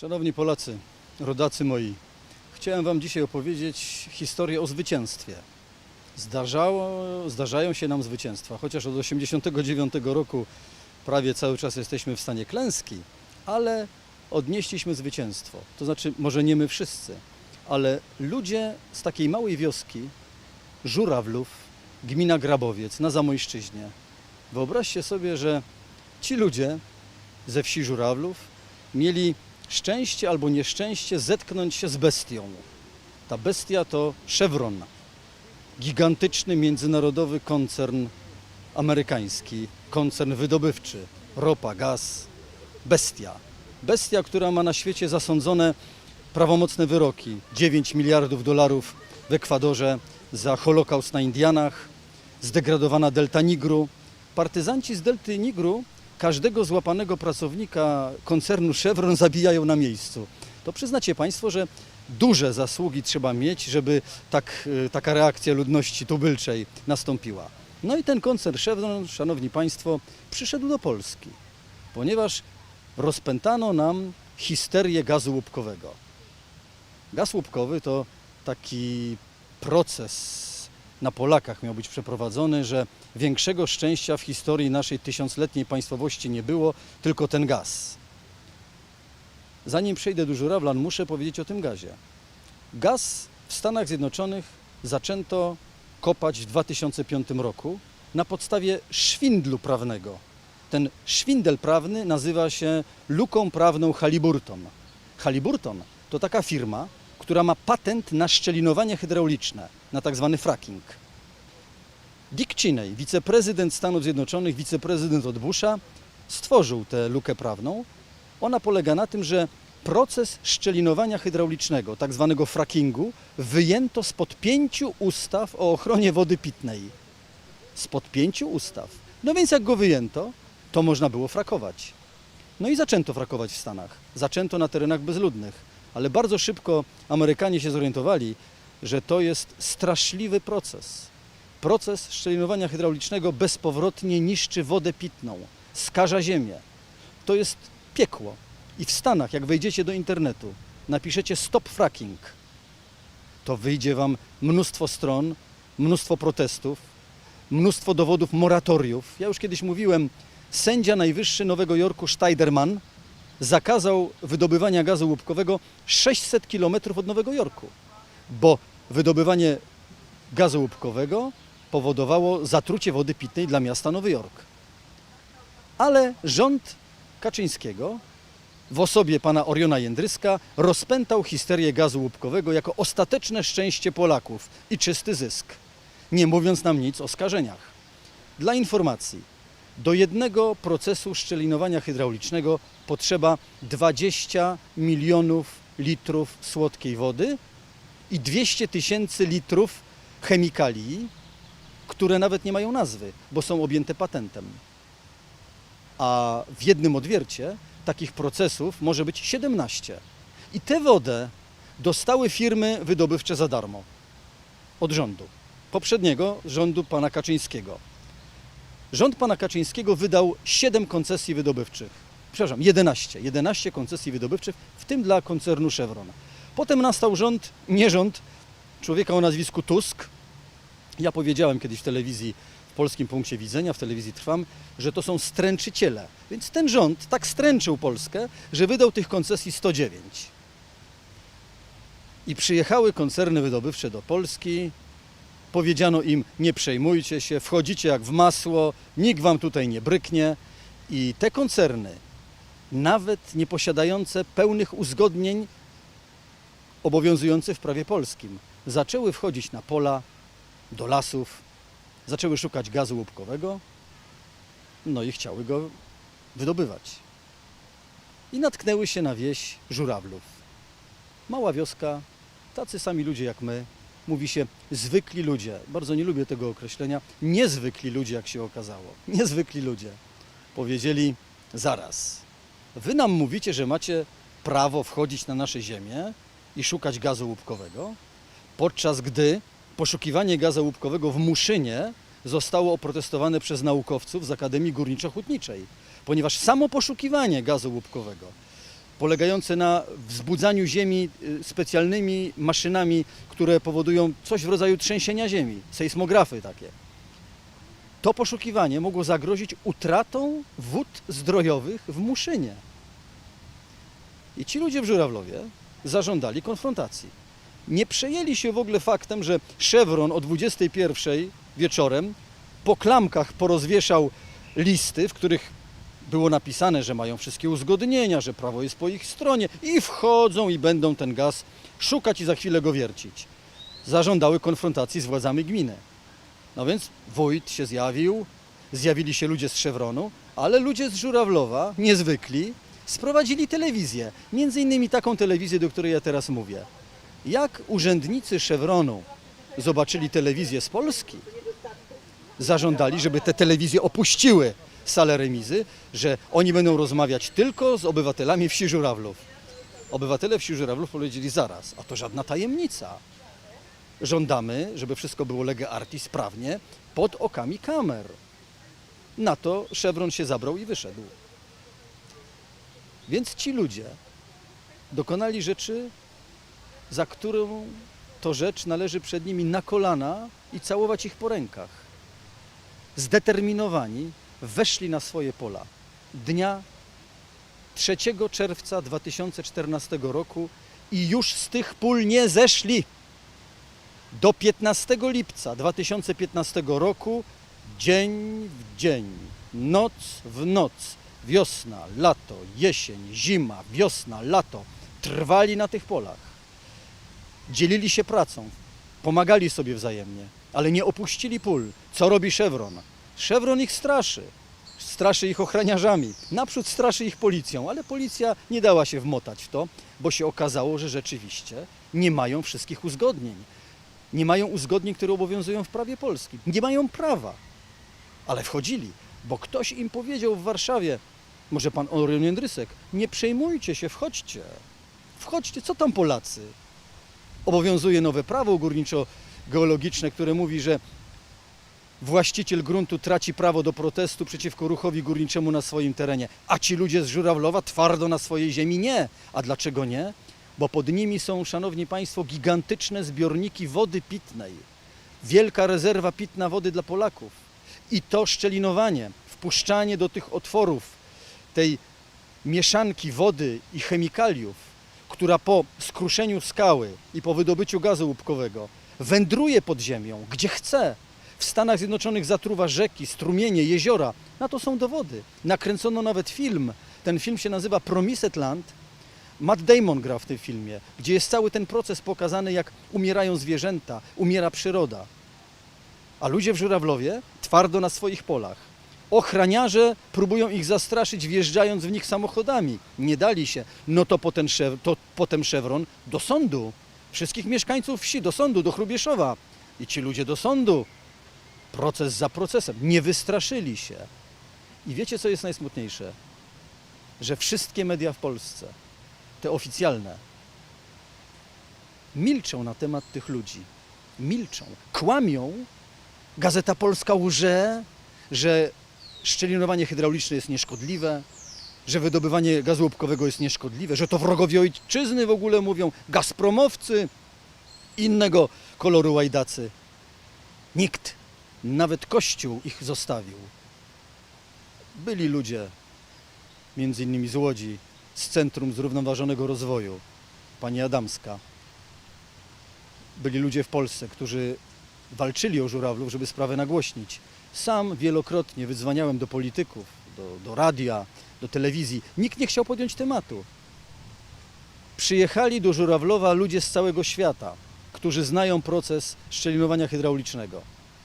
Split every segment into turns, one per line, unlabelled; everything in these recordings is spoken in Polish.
Szanowni Polacy, rodacy moi, chciałem Wam dzisiaj opowiedzieć historię o zwycięstwie. Zdarzało, zdarzają się nam zwycięstwa, chociaż od 1989 roku prawie cały czas jesteśmy w stanie klęski, ale odnieśliśmy zwycięstwo. To znaczy, może nie my wszyscy, ale ludzie z takiej małej wioski, Żurawlów, gmina Grabowiec na Zamojszczyźnie. Wyobraźcie sobie, że ci ludzie ze wsi Żurawlów mieli szczęście albo nieszczęście zetknąć się z bestią. Ta bestia to Chevron, gigantyczny międzynarodowy koncern amerykański, koncern wydobywczy, ropa, gaz, bestia. Bestia, która ma na świecie zasądzone prawomocne wyroki 9 miliardów dolarów w Ekwadorze za Holokaust na Indianach, zdegradowana delta Nigru. Partyzanci z delty Nigru każdego złapanego pracownika koncernu Chevron zabijają na miejscu. To przyznacie Państwo, że duże zasługi trzeba mieć, żeby tak, y, taka reakcja ludności tubylczej nastąpiła. No i ten koncern Chevron, Szanowni Państwo, przyszedł do Polski, ponieważ rozpętano nam histerię gazu łupkowego. Gaz łupkowy to taki proces na Polakach miał być przeprowadzony, że większego szczęścia w historii naszej tysiącletniej państwowości nie było, tylko ten gaz. Zanim przejdę do Żurawlan, muszę powiedzieć o tym gazie. Gaz w Stanach Zjednoczonych zaczęto kopać w 2005 roku na podstawie szwindlu prawnego. Ten szwindel prawny nazywa się luką prawną Halliburton. Halliburton to taka firma, która ma patent na szczelinowanie hydrauliczne, na tak zwany fracking. Dick Cheney, wiceprezydent Stanów Zjednoczonych, wiceprezydent od Busha, stworzył tę lukę prawną. Ona polega na tym, że proces szczelinowania hydraulicznego, tak zwanego frackingu, wyjęto spod pięciu ustaw o ochronie wody pitnej. Spod pięciu ustaw. No więc jak go wyjęto, to można było frakować. No i zaczęto frakować w Stanach. Zaczęto na terenach bezludnych, ale bardzo szybko Amerykanie się zorientowali, że to jest straszliwy proces. Proces szczelinowania hydraulicznego bezpowrotnie niszczy wodę pitną, skaża ziemię. To jest piekło. I w Stanach, jak wejdziecie do internetu, napiszecie stop fracking, to wyjdzie Wam mnóstwo stron, mnóstwo protestów, mnóstwo dowodów moratoriów. Ja już kiedyś mówiłem, sędzia najwyższy Nowego Jorku Steiderman zakazał wydobywania gazu łupkowego 600 km od Nowego Jorku, bo wydobywanie gazu łupkowego powodowało zatrucie wody pitnej dla miasta Nowy Jork. Ale rząd Kaczyńskiego w osobie pana Oriona Jędryska rozpętał histerię gazu łupkowego jako ostateczne szczęście Polaków i czysty zysk, nie mówiąc nam nic o skażeniach. Dla informacji, do jednego procesu szczelinowania hydraulicznego potrzeba 20 milionów litrów słodkiej wody i 200 tysięcy litrów chemikalii, które nawet nie mają nazwy, bo są objęte patentem. A w jednym odwiercie takich procesów może być 17. I tę wodę dostały firmy wydobywcze za darmo od rządu. Poprzedniego rządu pana Kaczyńskiego. Rząd pana Kaczyńskiego wydał 7 koncesji wydobywczych. Przepraszam, 11. 11 koncesji wydobywczych, w tym dla koncernu Chevron. Potem nastał rząd, nie rząd, człowieka o nazwisku Tusk. Ja powiedziałem kiedyś w telewizji, w polskim punkcie widzenia, w telewizji Trwam, że to są stręczyciele. Więc ten rząd tak stręczył Polskę, że wydał tych koncesji 109. I przyjechały koncerny wydobywcze do Polski, Powiedziano im, nie przejmujcie się, wchodzicie jak w masło, nikt wam tutaj nie bryknie. I te koncerny, nawet nie posiadające pełnych uzgodnień obowiązujących w prawie polskim, zaczęły wchodzić na pola, do lasów, zaczęły szukać gazu łupkowego, no i chciały go wydobywać. I natknęły się na wieś żurawlów. Mała wioska, tacy sami ludzie jak my, mówi się zwykli ludzie. Bardzo nie lubię tego określenia. Niezwykli ludzie, jak się okazało. Niezwykli ludzie. Powiedzieli zaraz. Wy nam mówicie, że macie prawo wchodzić na nasze ziemię i szukać gazu łupkowego, podczas gdy poszukiwanie gazu łupkowego w Muszynie zostało oprotestowane przez naukowców z Akademii Górniczo-Hutniczej, ponieważ samo poszukiwanie gazu łupkowego polegające na wzbudzaniu ziemi y, specjalnymi maszynami, które powodują coś w rodzaju trzęsienia ziemi, sejsmografy takie. To poszukiwanie mogło zagrozić utratą wód zdrojowych w Muszynie. I ci ludzie w Żurawlowie zażądali konfrontacji. Nie przejęli się w ogóle faktem, że Chevron o 21 wieczorem po klamkach porozwieszał listy, w których było napisane, że mają wszystkie uzgodnienia, że prawo jest po ich stronie i wchodzą i będą ten gaz szukać i za chwilę go wiercić. Zażądały konfrontacji z władzami gminy. No więc wójt się zjawił, zjawili się ludzie z Chevronu, ale ludzie z Żurawlowa, niezwykli, sprowadzili telewizję. Między innymi taką telewizję, do której ja teraz mówię. Jak urzędnicy Chevronu zobaczyli telewizję z Polski, zażądali, żeby te telewizje opuściły salę remizy, że oni będą rozmawiać tylko z obywatelami wsi Żurawlów. Obywatele wsi Żurawlów powiedzieli zaraz, a to żadna tajemnica. Żądamy, żeby wszystko było lege sprawnie, pod okami kamer. Na to Szewron się zabrał i wyszedł. Więc ci ludzie dokonali rzeczy, za którą to rzecz należy przed nimi na kolana i całować ich po rękach. Zdeterminowani weszli na swoje pola dnia 3 czerwca 2014 roku i już z tych pól nie zeszli. Do 15 lipca 2015 roku, dzień w dzień, noc w noc, wiosna, lato, jesień, zima, wiosna, lato, trwali na tych polach. Dzielili się pracą, pomagali sobie wzajemnie, ale nie opuścili pól. Co robi Chevron? Chevron ich straszy. Straszy ich ochraniarzami. Naprzód straszy ich policją, ale policja nie dała się wmotać w to, bo się okazało, że rzeczywiście nie mają wszystkich uzgodnień. Nie mają uzgodnień, które obowiązują w prawie polskim. Nie mają prawa. Ale wchodzili, bo ktoś im powiedział w Warszawie, może pan Orion Jędrysek, nie przejmujcie się, wchodźcie. Wchodźcie, co tam Polacy? Obowiązuje nowe prawo górniczo-geologiczne, które mówi, że właściciel gruntu traci prawo do protestu przeciwko ruchowi górniczemu na swoim terenie, a ci ludzie z Żurawlowa twardo na swojej ziemi nie. A dlaczego nie? Bo pod nimi są, szanowni państwo, gigantyczne zbiorniki wody pitnej. Wielka rezerwa pitna wody dla Polaków. I to szczelinowanie, wpuszczanie do tych otworów tej mieszanki wody i chemikaliów, która po skruszeniu skały i po wydobyciu gazu łupkowego wędruje pod ziemią, gdzie chce. W Stanach Zjednoczonych zatruwa rzeki, strumienie, jeziora. Na to są dowody. Nakręcono nawet film. Ten film się nazywa Promised Land. Matt Damon gra w tym filmie, gdzie jest cały ten proces pokazany, jak umierają zwierzęta, umiera przyroda. A ludzie w Żurawlowie twardo na swoich polach. Ochraniarze próbują ich zastraszyć, wjeżdżając w nich samochodami. Nie dali się. No to potem, to potem Szewron do sądu. Wszystkich mieszkańców wsi do sądu, do Chrubieszowa. I ci ludzie do sądu. Proces za procesem. Nie wystraszyli się. I wiecie, co jest najsmutniejsze? Że wszystkie media w Polsce, te oficjalne, milczą na temat tych ludzi. Milczą. Kłamią. Gazeta Polska łże, że szczelinowanie hydrauliczne jest nieszkodliwe, że wydobywanie gazu łupkowego jest nieszkodliwe, że to wrogowie ojczyzny w ogóle mówią, gazpromowcy, innego koloru łajdacy. Nikt, nawet Kościół ich zostawił. Byli ludzie, między innymi z Łodzi, z Centrum Zrównoważonego Rozwoju, pani Adamska. Byli ludzie w Polsce, którzy walczyli o żurawlów, żeby sprawę nagłośnić. Sam wielokrotnie wydzwaniałem do polityków, do, do radia, do telewizji. Nikt nie chciał podjąć tematu. Przyjechali do Żurawlowa ludzie z całego świata, którzy znają proces szczelinowania hydraulicznego.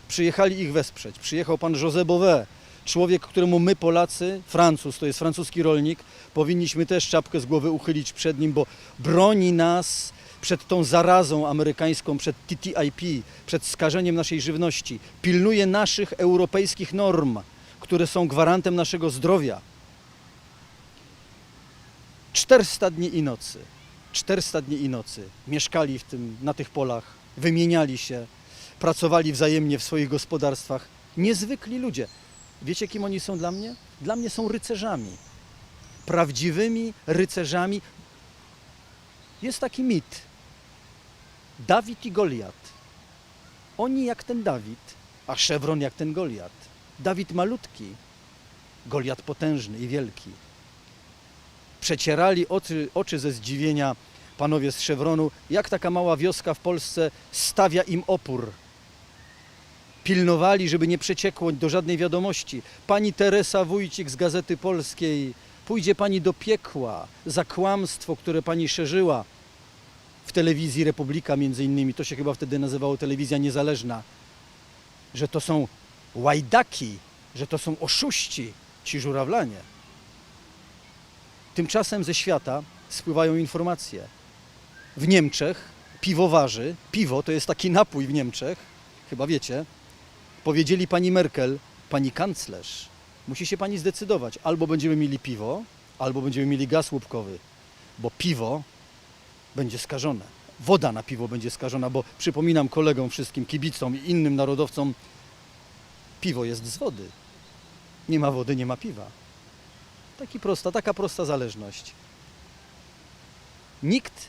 Przyjechali ich wesprzeć. Przyjechał pan José Bové, człowiek, któremu my Polacy, Francuz, to jest francuski rolnik, powinniśmy też czapkę z głowy uchylić przed nim, bo broni nas przed tą zarazą amerykańską, przed TTIP, przed skażeniem naszej żywności. Pilnuje naszych europejskich norm, które są gwarantem naszego zdrowia. 400 dni i nocy. 400 dni i nocy mieszkali w tym, na tych polach, wymieniali się, pracowali wzajemnie w swoich gospodarstwach. Niezwykli ludzie. Wiecie, kim oni są dla mnie? Dla mnie są rycerzami. prawdziwymi rycerzami. Jest taki mit. Dawid i Goliat. Oni jak ten Dawid, a Szewron jak ten Goliat. Dawid malutki, Goliat potężny i wielki. Przecierali oczy, oczy ze zdziwienia panowie z Szewronu, jak taka mała wioska w Polsce stawia im opór. Pilnowali, żeby nie przeciekło do żadnej wiadomości. Pani Teresa Wójcik z Gazety Polskiej, pójdzie pani do piekła za kłamstwo, które pani szerzyła w telewizji Republika między innymi, to się chyba wtedy nazywało telewizja niezależna, że to są łajdaki, że to są oszuści, ci żurawlanie. Tymczasem ze świata spływają informacje. W Niemczech piwowarzy, piwo to jest taki napój w Niemczech, chyba wiecie, powiedzieli pani Merkel, pani kanclerz, musi się pani zdecydować, albo będziemy mieli piwo, albo będziemy mieli gaz łupkowy, bo piwo będzie skażone. Woda na piwo będzie skażona, bo przypominam kolegom wszystkim, kibicom i innym narodowcom, piwo jest z wody. Nie ma wody, nie ma piwa. Taki prosta, taka prosta zależność. Nikt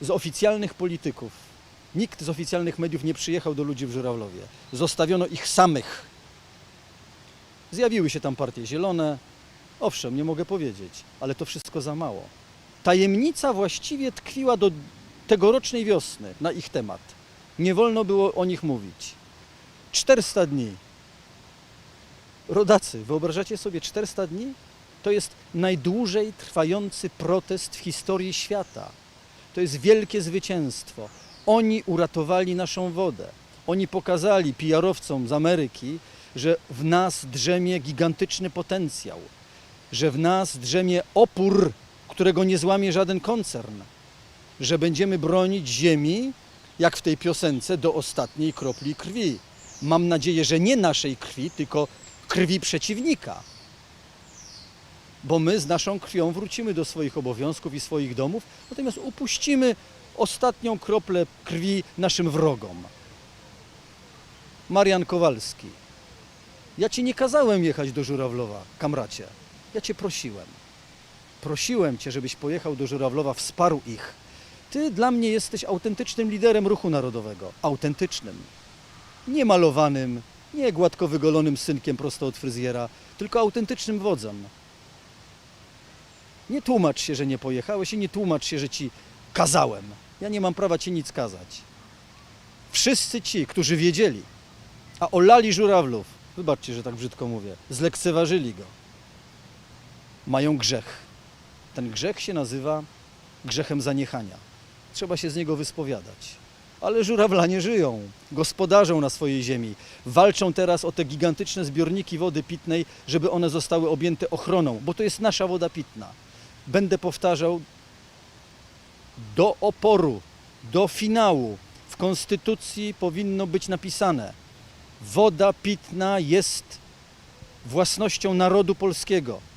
z oficjalnych polityków, nikt z oficjalnych mediów nie przyjechał do ludzi w Żurawlowie. Zostawiono ich samych. Zjawiły się tam partie zielone. Owszem, nie mogę powiedzieć, ale to wszystko za mało. Tajemnica właściwie tkwiła do tegorocznej wiosny na ich temat. Nie wolno było o nich mówić. 400 dni. Rodacy, wyobrażacie sobie 400 dni? To jest najdłużej trwający protest w historii świata. To jest wielkie zwycięstwo. Oni uratowali naszą wodę. Oni pokazali PR-owcom z Ameryki, że w nas drzemie gigantyczny potencjał, że w nas drzemie opór, którego nie złamie żaden koncern, że będziemy bronić ziemi, jak w tej piosence, do ostatniej kropli krwi. Mam nadzieję, że nie naszej krwi, tylko krwi przeciwnika bo my z naszą krwią wrócimy do swoich obowiązków i swoich domów, natomiast upuścimy ostatnią kroplę krwi naszym wrogom. Marian Kowalski. Ja ci nie kazałem jechać do Żurawlowa, kamracie. Ja cię prosiłem. Prosiłem cię, żebyś pojechał do Żurawlowa, wsparł ich. Ty dla mnie jesteś autentycznym liderem ruchu narodowego. Autentycznym. Nie malowanym, nie gładko wygolonym synkiem prosto od fryzjera, tylko autentycznym wodzem. Nie tłumacz się, że nie pojechałeś i nie tłumacz się, że ci kazałem. Ja nie mam prawa ci nic kazać. Wszyscy ci, którzy wiedzieli, a olali żurawlów, wybaczcie, że tak brzydko mówię, zlekceważyli go, mają grzech. Ten grzech się nazywa grzechem zaniechania. Trzeba się z niego wyspowiadać. Ale żurawlanie żyją, gospodarzą na swojej ziemi. Walczą teraz o te gigantyczne zbiorniki wody pitnej, żeby one zostały objęte ochroną, bo to jest nasza woda pitna będę powtarzał, do oporu, do finału w Konstytucji powinno być napisane: woda pitna jest własnością narodu polskiego.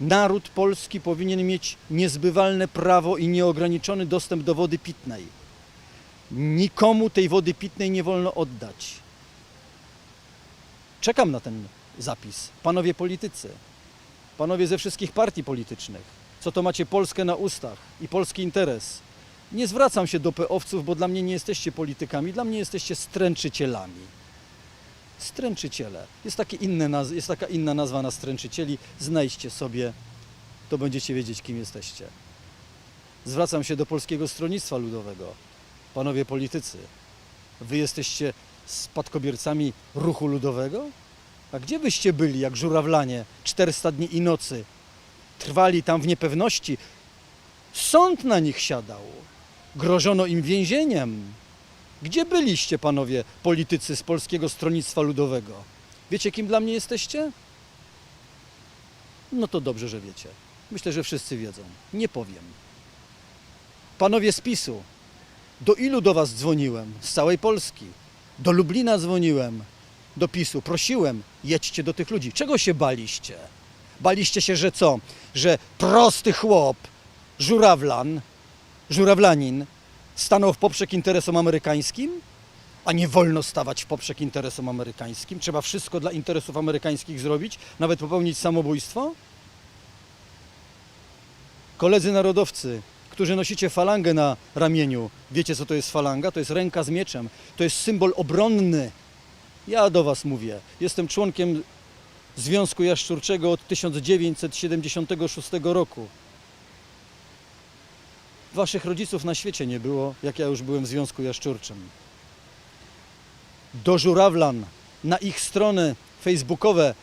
Naród polski powinien mieć niezbywalne prawo i nieograniczony dostęp do wody pitnej. Nikomu tej wody pitnej nie wolno oddać. Czekam na ten zapis. Panowie politycy, panowie ze wszystkich partii politycznych, co to macie Polskę na ustach i polski interes. Nie zwracam się do peowców, bo dla mnie nie jesteście politykami, dla mnie jesteście stręczycielami. Stręczyciele. Jest, takie inne naz- jest taka inna nazwa na stręczycieli. Znajdźcie sobie, to będziecie wiedzieć, kim jesteście. Zwracam się do Polskiego Stronnictwa Ludowego. Panowie politycy, wy jesteście spadkobiercami ruchu ludowego? A gdzie byście byli, jak żurawlanie, 400 dni i nocy? Trwali tam w niepewności. Sąd na nich siadał. Grożono im więzieniem. Gdzie byliście, panowie politycy z Polskiego Stronnictwa Ludowego? Wiecie, kim dla mnie jesteście? No to dobrze, że wiecie. Myślę, że wszyscy wiedzą. Nie powiem. Panowie z PiSu, do ilu do was dzwoniłem? Z całej Polski. Do Lublina dzwoniłem, do PiSu. Prosiłem, jedźcie do tych ludzi. Czego się baliście? Baliście się, że co? Że prosty chłop, żurawlan, żurawlanin stanął w poprzek interesom amerykańskim? A nie wolno stawać w poprzek interesom amerykańskim? Trzeba wszystko dla interesów amerykańskich zrobić? Nawet popełnić samobójstwo? Koledzy narodowcy, którzy nosicie falangę na ramieniu, wiecie co to jest falanga? To jest ręka z mieczem, to jest symbol obronny. Ja do Was mówię, jestem członkiem Związku Jaszczurczego od 1976 roku. Waszych rodziców na świecie nie było, jak ja już byłem w Związku Jaszczurczym. Do żurawlan, na ich strony facebookowe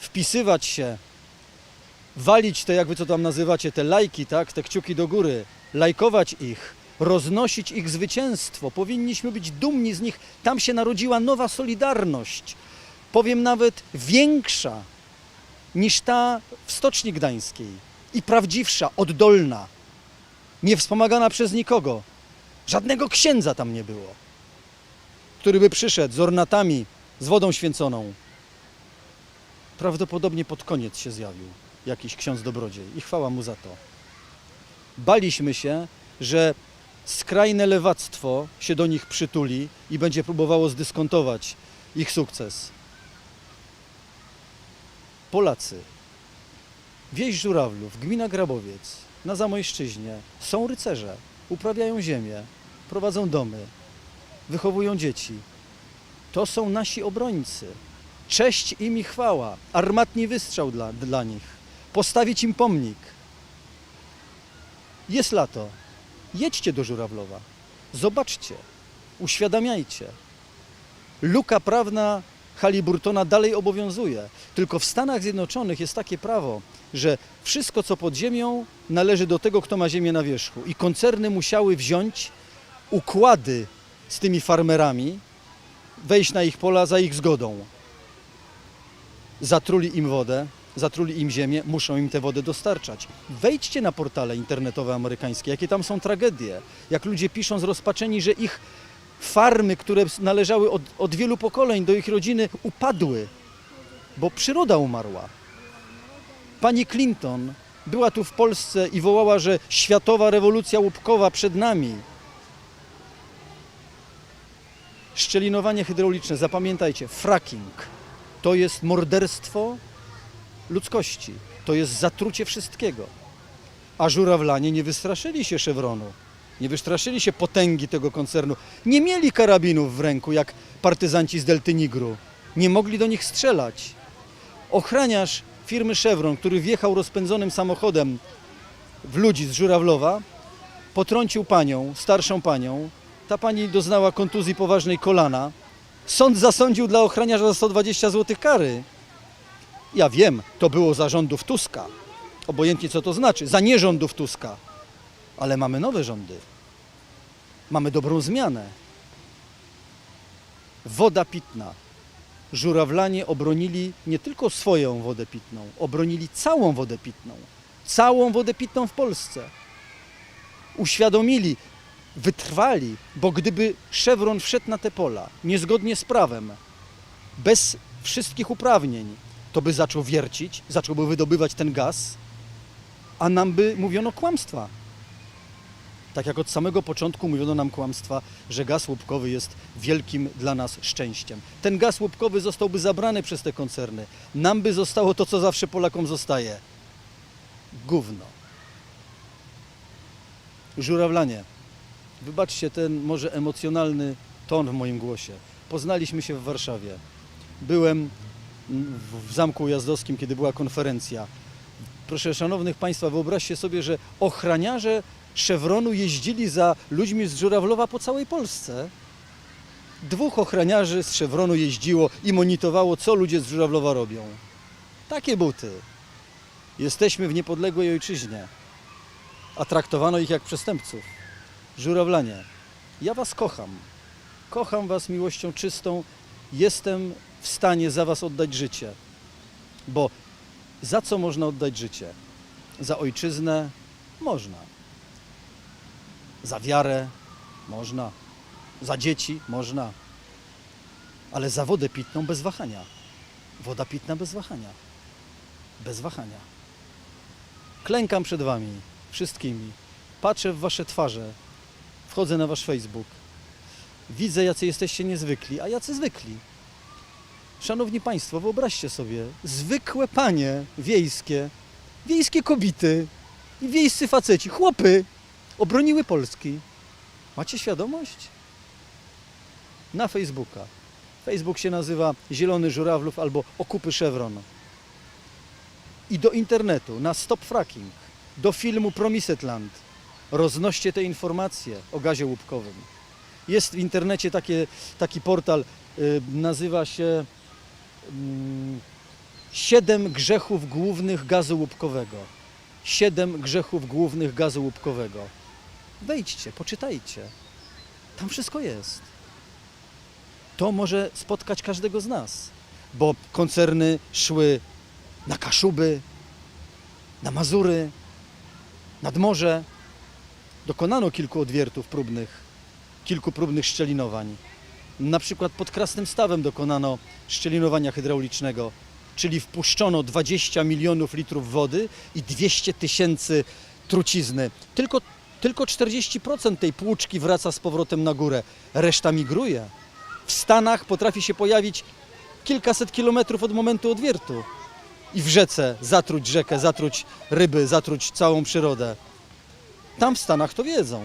wpisywać się, walić te, jak wy to tam nazywacie, te lajki, tak, te kciuki do góry, lajkować ich, roznosić ich zwycięstwo. Powinniśmy być dumni z nich. Tam się narodziła nowa solidarność. Powiem nawet większa niż ta w Stoczni Gdańskiej i prawdziwsza, oddolna, nie wspomagana przez nikogo. Żadnego księdza tam nie było, który by przyszedł z ornatami, z wodą święconą. Prawdopodobnie pod koniec się zjawił jakiś ksiądz dobrodziej i chwała mu za to. Baliśmy się, że skrajne lewactwo się do nich przytuli i będzie próbowało zdyskontować ich sukces. Polacy, wieś Żurawlów, gmina Grabowiec, na Zamojszczyźnie są rycerze, uprawiają ziemię, prowadzą domy, wychowują dzieci. To są nasi obrońcy. Cześć im i chwała, armatni wystrzał dla, dla nich, postawić im pomnik. Jest lato, jedźcie do Żurawlowa, zobaczcie, uświadamiajcie. Luka prawna Haliburtona dalej obowiązuje, tylko w Stanach Zjednoczonych jest takie prawo, że wszystko co pod ziemią należy do tego, kto ma ziemię na wierzchu i koncerny musiały wziąć układy z tymi farmerami, wejść na ich pola za ich zgodą. Zatruli im wodę, zatruli im ziemię, muszą im tę wodę dostarczać. Wejdźcie na portale internetowe amerykańskie, jakie tam są tragedie. Jak ludzie piszą zrozpaczeni, że ich farmy, które należały od, od wielu pokoleń do ich rodziny, upadły, bo przyroda umarła. Pani Clinton była tu w Polsce i wołała, że światowa rewolucja łupkowa przed nami. Szczelinowanie hydrauliczne, zapamiętajcie, fracking to jest morderstwo ludzkości, to jest zatrucie wszystkiego. A żurawlanie nie wystraszyli się Chevronu, nie wystraszyli się potęgi tego koncernu, nie mieli karabinów w ręku jak partyzanci z Delty Nigru, nie mogli do nich strzelać. Ochraniarz firmy Chevron, który wjechał rozpędzonym samochodem w ludzi z Żurawlowa, potrącił panią, starszą panią. Ta pani doznała kontuzji poważnej kolana. Sąd zasądził dla ochroniarza za 120 zł kary. Ja wiem, to było za rządów Tuska. Obojętnie co to znaczy, za nierządów Tuska. Ale mamy nowe rządy. Mamy dobrą zmianę. Woda pitna. Żurawlanie obronili nie tylko swoją wodę pitną, obronili całą wodę pitną. Całą wodę pitną w Polsce. Uświadomili, wytrwali, bo gdyby Chevron wszedł na te pola niezgodnie z prawem, bez wszystkich uprawnień, to by zaczął wiercić, zacząłby wydobywać ten gaz, a nam by mówiono kłamstwa. Tak jak od samego początku mówiono nam kłamstwa, że gaz łupkowy jest wielkim dla nas szczęściem. Ten gaz łupkowy zostałby zabrany przez te koncerny. Nam by zostało to, co zawsze Polakom zostaje. Gówno. Żurawlanie, wybaczcie ten może emocjonalny ton w moim głosie. Poznaliśmy się w Warszawie. Byłem w- Zamku Ujazdowskim, kiedy była konferencja. Proszę szanownych Państwa, wyobraźcie sobie, że ochraniarze Chevronu jeździli za ludźmi z Żurawlowa po całej Polsce. Dwóch ochraniarzy z Chevronu jeździło i monitorowało, co ludzie z Żurawlowa robią. Takie buty. Jesteśmy w niepodległej ojczyźnie, a traktowano ich jak przestępców. Żurawlanie, ja Was kocham. Kocham Was miłością czystą. Jestem w stanie za Was oddać życie. Bo za co można oddać życie? Za ojczyznę można. Za wiarę można. Za dzieci można. Ale za wodę pitną bez wahania. Woda pitna bez wahania. Bez wahania. Klękam przed Wami, wszystkimi. Patrzę w Wasze twarze. Wchodzę na Wasz Facebook. Widzę, jacy jesteście niezwykli, a jacy zwykli. Szanowni Państwo, wyobraźcie sobie, zwykłe panie wiejskie, wiejskie kobiety, i wiejscy faceci, chłopy, obroniły Polski. Macie świadomość? Na Facebooka. Facebook się nazywa Zielony Żurawlów albo Okupy Chevron. I do internetu, na Stop Fracking, do filmu Promised Land. Roznoście te informacje o gazie łupkowym. Jest w internecie takie, taki portal, y, nazywa się mm, Siedem grzechów głównych gazu łupkowego. Siedem grzechów głównych gazu łupkowego. Wejdźcie, poczytajcie. Tam wszystko jest. To może spotkać każdego z nas, bo koncerny szły na Kaszuby, na Mazury, nad morze. Dokonano kilku odwiertów próbnych, kilku próbnych szczelinowań. Na przykład pod Krasnym Stawem dokonano szczelinowania hydraulicznego, czyli wpuszczono 20 milionów litrów wody i 200 tysięcy trucizny. Tylko, tylko 40% tej płuczki wraca z powrotem na górę, reszta migruje. W Stanach potrafi się pojawić kilkaset kilometrów od momentu odwiertu i w rzece zatruć rzekę, zatruć ryby, zatruć całą przyrodę. Tam w Stanach to wiedzą.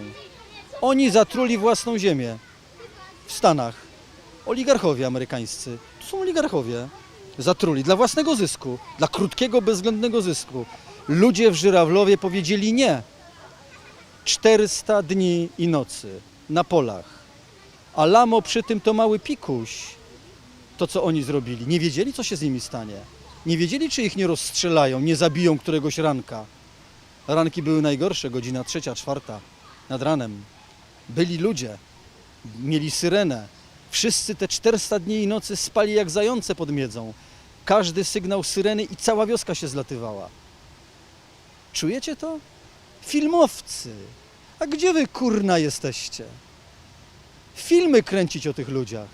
Oni zatruli własną ziemię. W Stanach. Oligarchowie amerykańscy. To są oligarchowie. Zatruli dla własnego zysku, dla krótkiego, bezwzględnego zysku. Ludzie w Żyrawlowie powiedzieli nie. 400 dni i nocy na polach. A Lamo przy tym to mały pikuś. To, co oni zrobili. Nie wiedzieli, co się z nimi stanie. Nie wiedzieli, czy ich nie rozstrzelają, nie zabiją któregoś ranka. Ranki były najgorsze, godzina trzecia, czwarta nad ranem. Byli ludzie, mieli syrenę. Wszyscy te 400 dni i nocy spali jak zające pod miedzą. Każdy sygnał syreny i cała wioska się zlatywała. Czujecie to? Filmowcy! A gdzie wy kurna jesteście? Filmy kręcić o tych ludziach.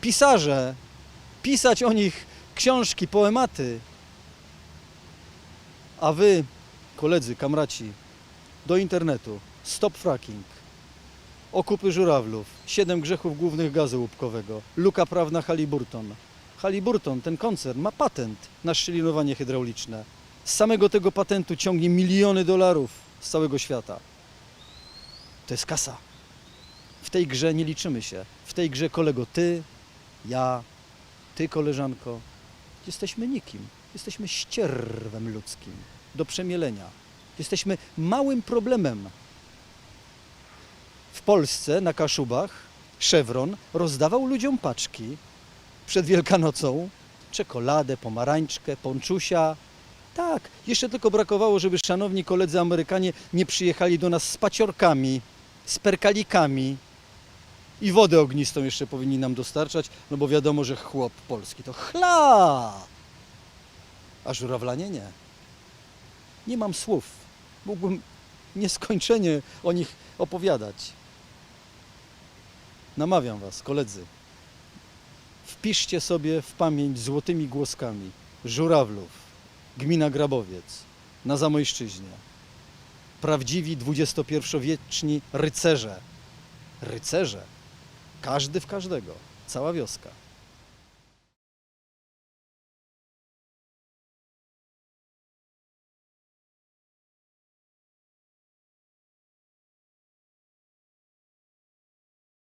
Pisarze, pisać o nich książki, poematy. A wy, koledzy, kamraci, do internetu. Stop fracking. Okupy żurawlów. Siedem grzechów głównych gazu łupkowego. Luka prawna Halliburton. Halliburton, ten koncern, ma patent na szczelinowanie hydrauliczne. Z samego tego patentu ciągnie miliony dolarów z całego świata. To jest kasa. W tej grze nie liczymy się. W tej grze kolego ty, ja, ty koleżanko, jesteśmy nikim. Jesteśmy ścierwem ludzkim do przemielenia. Jesteśmy małym problemem. W Polsce na Kaszubach Chevron rozdawał ludziom paczki przed Wielkanocą, czekoladę, pomarańczkę, ponczusia. Tak, jeszcze tylko brakowało, żeby szanowni koledzy Amerykanie nie przyjechali do nas z paciorkami, z perkalikami i wodę ognistą jeszcze powinni nam dostarczać, no bo wiadomo, że chłop polski to chla, a żurawlanie nie. Nie mam słów. Mógłbym nieskończenie o nich opowiadać. Namawiam Was, koledzy. Wpiszcie sobie w pamięć złotymi głoskami Żurawlów, gmina Grabowiec, na Zamojszczyźnie. Prawdziwi XXI-wieczni rycerze. Rycerze. Każdy w każdego. Cała wioska.